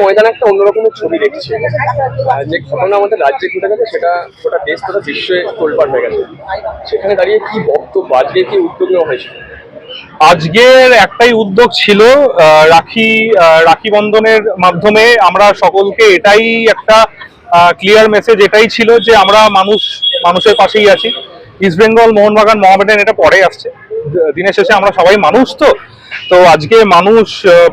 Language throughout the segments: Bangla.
গতকাল একটা অন্যরকম ছবি দেখছে। যে ঘটনা আমাদের রাজ্যে ঘটে গেছে, সেটা গোটা দেশ তথা বিশ্বে তোলপাট হয়ে গেছে। সেখানে দাঁড়িয়ে কি বক্তব্য, আজকে কি উদ্যোগ নেওয়া হয়েছিল আজকের একটাই উদ্যোগ ছিল রাখি রাখি বন্ধনের মাধ্যমে আমরা সকলকে এটাই একটা ক্লিয়ার মেসেজ এটাই ছিল যে আমরা মানুষ, মানুষের পাশেই আছি। ইস্ট বেঙ্গল মোহনবাগান মহামেডান এটা পরে আসছে। দিনের শেষে আমরা সবাই মানুষ তো? তো আজকে মানুষ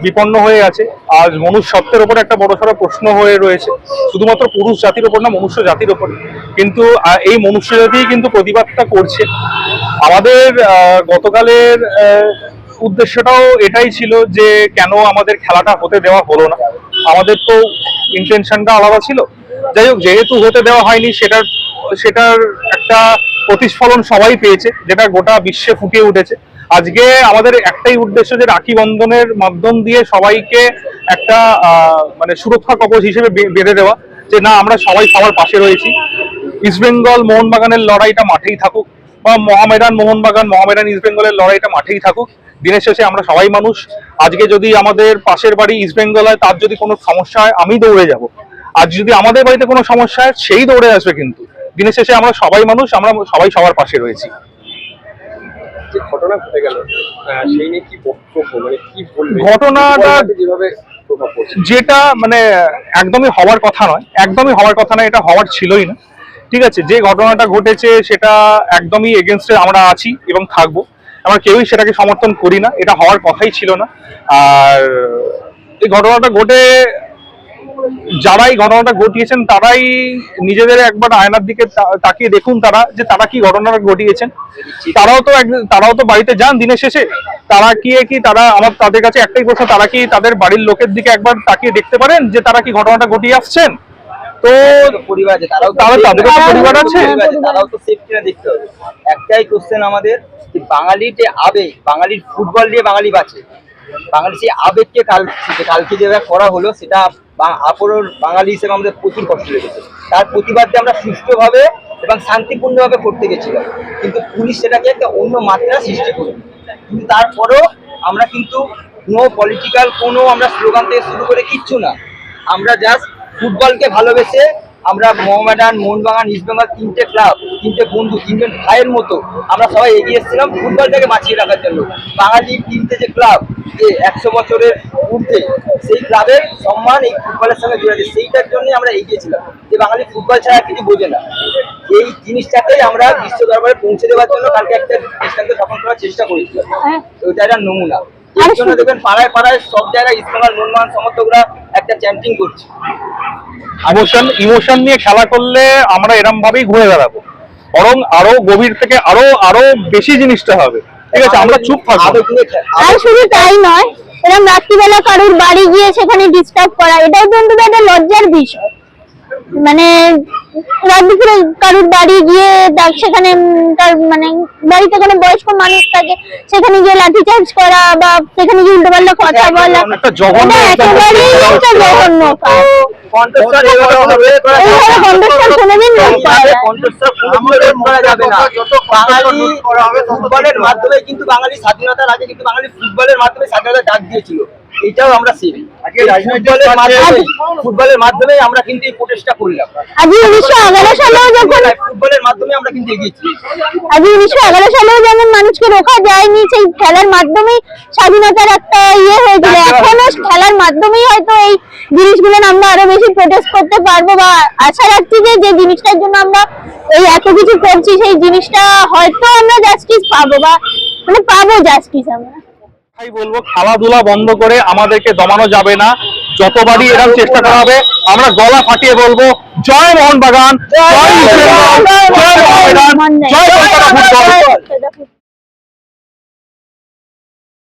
বিপন্ন হয়ে আছে। আজ মনুষ্যত্বের ওপর একটা বড়সড় প্রশ্ন হয়ে রয়েছে। শুধুমাত্র পুরুষ জাতির ওপর না, মনুষ্য জাতির ওপর। কিন্তু এই মনুষ্য জাতিই কিন্তু প্রতিবাদটা করছে। আমাদের গতকালের উদ্দেশ্যটাও এটাই ছিল যে কেন আমাদের খেলাটা হতে দেওয়া হলো না। আমাদের তো ইন্টেনশনটা আলাদা ছিল। যাই হোক, যেহেতু হতে দেওয়া হয়নি, সেটার সেটার একটা প্রতিস্ফলন সবাই পেয়েছে, যেটা গোটা বিশ্বে ফুটে উঠেছে। আজকে আমাদের একটাই উদ্দেশ্য যে রাখি বন্ধনের মাধ্যম দিয়ে সবাইকে একটা মানে সুরক্ষা কবচ হিসেবে বেঁধে দেওয়া, যে না, আমরা সবাই সবার পাশে রয়েছি। ইস্টবেঙ্গল মোহনবাগানের লড়াইটা মাঠেই থাকুক, বা মহামেডান মোহনবাগান মহামেডান ইস্টবেঙ্গলের লড়াইটা মাঠেই থাকুক। দিনের শেষে আমরা সবাই মানুষ। আজকে যদি আমাদের পাশের বাড়ি ইস্টবেঙ্গল হয়, তার যদি কোনো সমস্যা হয়, আমি দৌড়ে যাব। আজ যদি আমাদের বাড়িতে কোনো সমস্যা হয়, সেই দৌড়ে আসবে কিন্তু। দিনের শেষে আমরা সবাই মানুষ আমরা সবাই সবার পাশে রয়েছি। যে ঘটনা ঘটে গেল সেই নিয়ে কি বক্তব্য? মানে কি ঘটনাটা- যেভাবে যেটা মানে একদমই হওয়ার কথা নয় একদমই হওয়ার কথা নয় এটা হওয়ার ছিলই না। ঠিক আছে যে ঘটনাটা ঘটেছে সেটা একদমই এগেনস্টে আমরা আছি এবং থাকব। আমরা কেউই সেটাকে সমর্থন করি না এটা হওয়ার কথাই ছিল না। আর এই ঘটনাটা ঘটে যারাই ঘটনাটা ঘটিয়েছেন তারাই নিজেদের একবার আয়নার দিকে তাকিয়ে দেখুন তারা যে তারা কি ঘটনাটা ঘটিয়েছেন তারাও তো এক- তারাও তো বাড়িতে যান দিনের শেষে তারা কি কি তারা আমার তাদের কাছে একটাই প্রশ্ন তারা কি তাদের বাড়ির লোকের দিকে একবার তাকিয়ে দেখতে পারেন যে তারা কি ঘটনাটা ঘটিয়ে আসছেন তো পরিবার আছে তারাও। পরিবার আছে। তারাও তো দেখতে হবে একটাই কোশ্চেন আমাদের যে বাঙালির যে আবেগ বাঙালির ফুটবল দিয়ে বাঙালি বাঁচে বাঙালি সেই আবেগকে কাল কালকে যেভাবে করা হলো সেটা আপরর বাঙালি হিসেবে আমাদের প্রচুর কষ্ট লেগেছে। তার প্রতিবাদে আমরা সুষ্ঠুভাবে এবং শান্তিপূর্ণভাবে করতে গেছিলাম। কিন্তু পুলিশ সেটাকে একটা অন্য মাত্রা সৃষ্টি করে কিন্তু তারপরেও আমরা কিন্তু নো পলিটিক্যাল কোনো আমরা স্লোগান থেকে শুরু করে কিচ্ছু না। আমরা জাস্ট ফুটবলকে ভালোবেসে আমরা মোহামেডান, মোহনবাগান ইস্টবেঙ্গল তিনটে ক্লাব, তিনটে বন্ধু, তিনজন ভাইয়ের মতো আমরা সবাই এগিয়ে এসেছিলাম। ফুটবলটাকে বাঁচিয়ে রাখার জন্য। বাঙালির তিনটে যে ক্লাব যে একশো বছরের ঊর্ধ্বে সেই ক্লাবের সম্মান এই ফুটবলের সঙ্গে জুড়ে আছে। সেইটার জন্য আমরা এগিয়েছিলাম যে বাঙালি ফুটবল ছাড়া কিছু বোঝে না। এই জিনিসটাকেই আমরা বিশ্ব দরবারে পৌঁছে দেওয়ার জন্য কালকে একটা দৃষ্টান্ত স্থাপন করার চেষ্টা করেছিলাম। তো ওইটা একটা নমুনা। এর জন্য দেখবেন পাড়ায় পাড়ায় সব জায়গায় ইস্টবেঙ্গল মোহনবাগান সমর্থকরা একটা চ্যান্টিং করছে। ইমোশন ইমোশন নিয়ে খেলা করলে আমরা এরম ভাবেই ঘুরে দাঁড়াবো বরং আরও গভীর থেকে আরও আরও বেশি জিনিসটা হবে। ঠিক আছে আমরা চুপ থাকব। আর শুধু তাই নয় এরকম রাত্রিবেলা কারোর বাড়ি গিয়ে সেখানে ডিস্টার্ব করা এটাও কিন্তু একটা লজ্জার বিষয়। মানে রাত দুপুরে কারোর বাড়ি গিয়ে দেখ সেখানে তার মানে বাড়িতে কোনো বয়স্ক মানুষ থাকে সেখানে গিয়ে লাঠিচার্জ করা বা সেখানে গিয়ে উল্টোপাল্টা কথা বলা একেবারেই একটা জঘন্য ফুটবলের মাধ্যমে কিন্তু বাঙালি স্বাধীনতার আগে কিন্তু বাঙালি ফুটবলের মাধ্যমে স্বাধীনতার ডাক দিয়েছিল। এটাও আমরা ফুটবলের মাধ্যমে আমরা কিন্তু এই প্রচেষ্টা করলাম। ফুটবলের মাধ্যমে আমরা কিন্তু এগিয়েছি। আজকে উনিশশো এগারো সালেও যেমন মানুষকে রোখা যায়নি সেই খেলার মাধ্যমেই স্বাধীনতার একটা ইয়ে হয়েছিল এখনও খেলার মাধ্যমেই হয়তো এই জিনিসগুলো আমরা আরও বেশি প্রোটেস্ট করতে পারব বা আশা রাখছি যে যে জিনিসটার জন্য আমরা এই এত কিছু করছি সেই জিনিসটা হয়তো আমরা জাস্টিস পাবো বা মানে পাবো জাস্টিস আমরা। তাই বলব খেলাধুলা বন্ধ করে আমাদেরকে দমানো যাবে না। যতবারই এরকম চেষ্টা করা হবে আমরা গলা ফাটিয়ে বলব জয় মোহনবাগান জয় ইস্টবেঙ্গল, জয় মোহামেডান জয় কলকাতা ফুটবল জয়